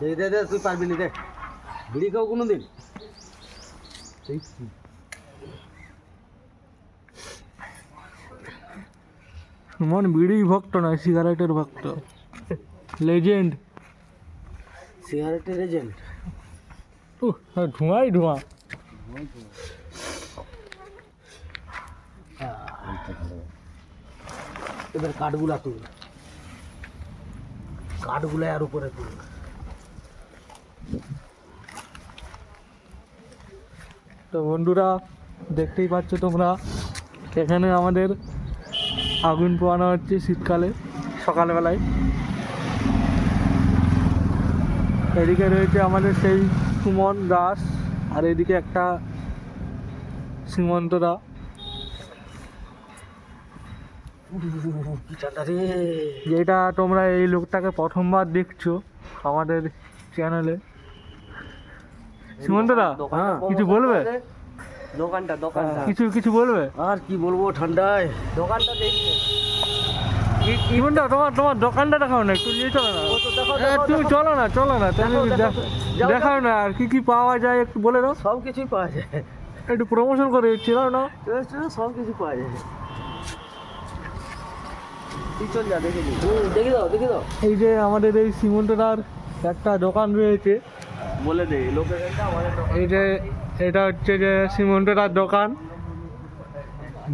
দে দে দে তুই পারবি না দে। বিড়ি খাও কোনো দিন সুমন বিড়ি ভক্ত নয় সিগারেটের ভক্ত। লেজেন্ড। সিগারেটের এজেন্ট ধোঁয়াই ধোঁয়া। এবার কাঠগুলা তুল। কাঠগুলা আর উপরে তুল। তো বন্ধুরা, দেখতেই পাচ্ছ তোমরা, এখানে আমাদের আগুন পোয়ানো হচ্ছে শীতকালে, সকালবেলায়। এদিকে রয়েছে আমাদের সেই সুমন দাস, আর এদিকে একটা সীমন্তরা কি ঠান্ডা রে যেটা তোমরা এই লোকটাকে প্রথমবার দেখছ আমাদের চ্যানেলে। সীমন্তরা হ্যাঁ কিছু বলবে দোকানটা? দোকানটা কিছু কিছু বলবে? আর কি বলব ঠান্ডায়? দোকানটা তোমার তোমার দোকানটা দেখাও না একটু নিয়ে চলো না। তুমি চলো না চলো না তুমি দেখাও আর কি কি পাওয়া যায় একটু বলে দাও। সব কিছুই পাওয়া যায়। একটু প্রমোশন করে দিচ্ছি না। সব কিছু পাওয়া যায়। দেখে দাও দেখে দাও। এই যে আমাদের এই সীমন্তটার একটা দোকান রয়েছে। বলে দে এই যে এটা হচ্ছে যে সীমন্তটার দোকান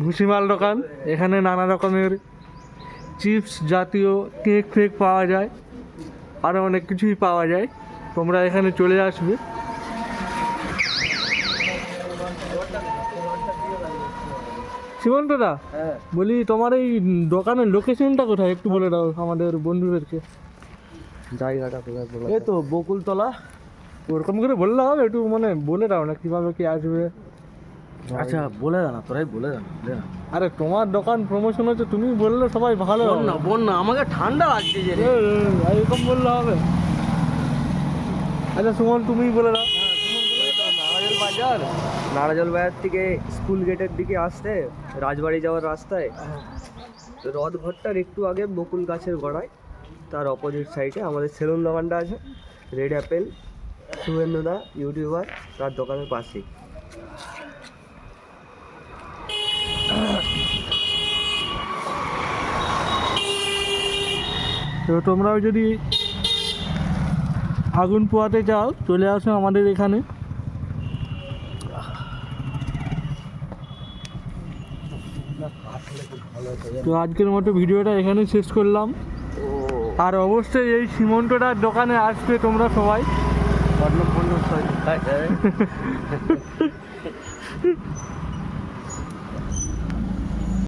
ভুসিমাল দোকান। এখানে নানা রকমের চিপস জাতীয় কেক ফেক পাওয়া যায় আরও অনেক কিছুই পাওয়া যায়। তোমরা এখানে চলে আসবে। সীমন্তদা হ্যাঁ। বলি তোমার এই দোকানের লোকেশনটা কোথায়? একটু বলে দাও আমাদের বন্ধুদেরকে। জায়গাটা কোথায় বলো এই তো বকুলতলা। ওরকম করে বললে হবে একটু মানে বলে দাও না কীভাবে কি আসবে। আচ্ছা বলে দাও না তোরাই বলে দাও না আরে তোমার দোকান প্রমোশন হচ্ছে তুমি বললে সবাই ভালো বল না বল না আমাকে ঠান্ডা লাগছে যে এরকম বললে হবে। আচ্ছা সুমন তুমিই বলে দাও। বাজার। নারাজল বাজার থেকে স্কুল গেটের দিকে আসতে রাজবাড়ি যাওয়ার রাস্তায় রথঘরটার একটু আগে বকুল গাছের গোড়ায়, তার অপোজিট সাইডে আমাদের সেলুন দোকানটা আছে রেড অ্যাপেল শুভেন্দুদা ইউটিউবার তার দোকানের পাশেই। তো তোমরাও যদি আগুন পোয়াতে চাও চলে আসো আমাদের এখানে। তো আজকের মতো ভিডিওটা এখানে শেষ করলাম। আর অবশ্যই এই সীমন্তটার দোকানে আসবে তোমরা সবাই।